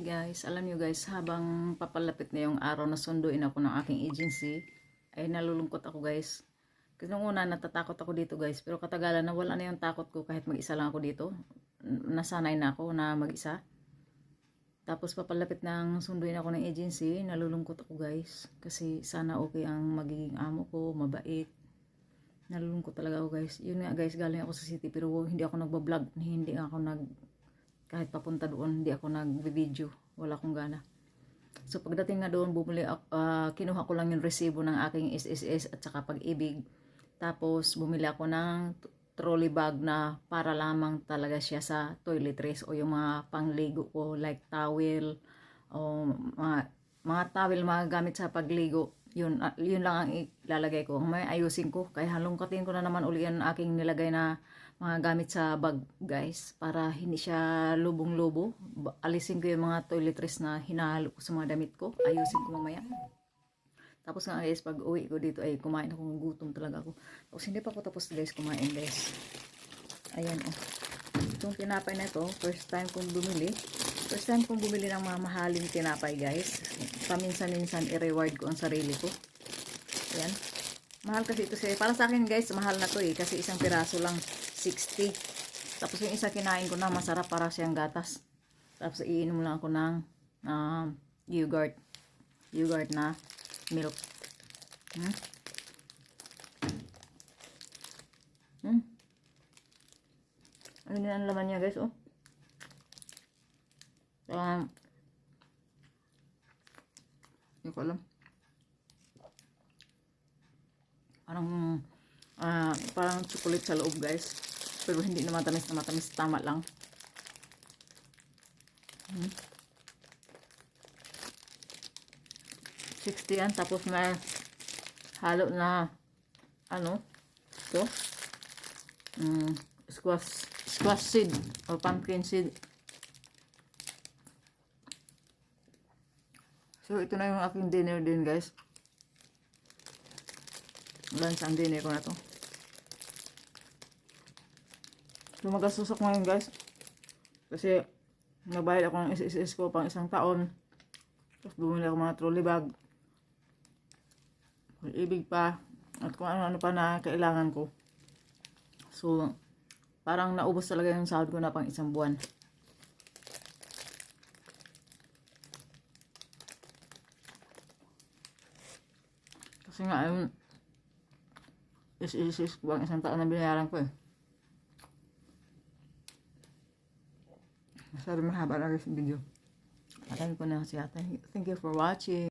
Hi guys, alam nyo guys, habang papalapit na yung araw na sunduin ako ng aking agency, ay nalulungkot ako guys. Kasi nung una natatakot ako dito guys, pero katagalan na wala na yung takot ko kahit mag-isa lang ako dito. Nasanay na ako na mag-isa. Tapos papalapit ng sunduin ako ng agency, nalulungkot ako guys. Kasi sana okay ang magiging amo ko, mabait. Nalulungkot talaga ako guys. Yun nga guys, galing ako sa city pero hindi ako nagbablog, hindi ako nag kahit papunta doon, hindi ako nag-video. Wala akong gana. So pagdating nga doon, bumili ako, ah, kinuha ko lang yung resibo ng aking SSS at saka pag-ibig. Tapos bumili ako ng trolley bag na para lamang talaga siya sa toiletries o yung mga pangligo ko like towel o mga, mga towel mga gamit sa pagligo. Yun, ah, yun lang ang ilalagay ko. May ayusin ko. Kaya halongkatin ko na naman uli ang aking nilagay na mga gamit sa bag guys para hindi siya lubong-lubo. Alisin ko yung mga toiletries na hinahalo ko sa mga damit ko. Ayusin ko mamaya. Tapos nga guys, pag uwi ko dito ay kumain ako, gutom talaga ako. Tapos hindi pa ako tapos guys kumain guys. Ayan oh. Itong tinapay na ito, first time kong bumili. First time kong bumili ng mga mahaling tinapay guys. Paminsan-minsan i-reward ko ang sarili ko. Ayan. Mahal kasi ito siya. Para sa akin guys, mahal na to eh. Kasi isang piraso lang 60. Tapos yung isa kinain ko na masarap para siyang gatas. Tapos iinom lang ako ng um, yogurt. Yogurt na milk. Hmm? Hmm? Ano din ang laman niya guys oh. Um, hindi ko alam. Parang, ah, parang chocolate sa loob guys. Pero hindi na matamis na matamis. Tama lang. Hmm. 60 yan. Tapos may halo na ano ito mm, squash squash seed or pumpkin seed so ito na yung aking dinner din guys. Lunch ang dinner ko na to. Lumagastos ako ngayon guys. Kasi nagbayad ako ng SSS ko pang isang taon. Tapos bumili ako mga trolley bag. Ibig pa. At kung ano-ano pa na kailangan ko. So parang naubos talaga yung sahod ko na pang isang buwan kasi nga yung is is is buwang isang taon na binayaran ko eh masyado mahaba lang yung video Marami ko na siya. Thank you for watching.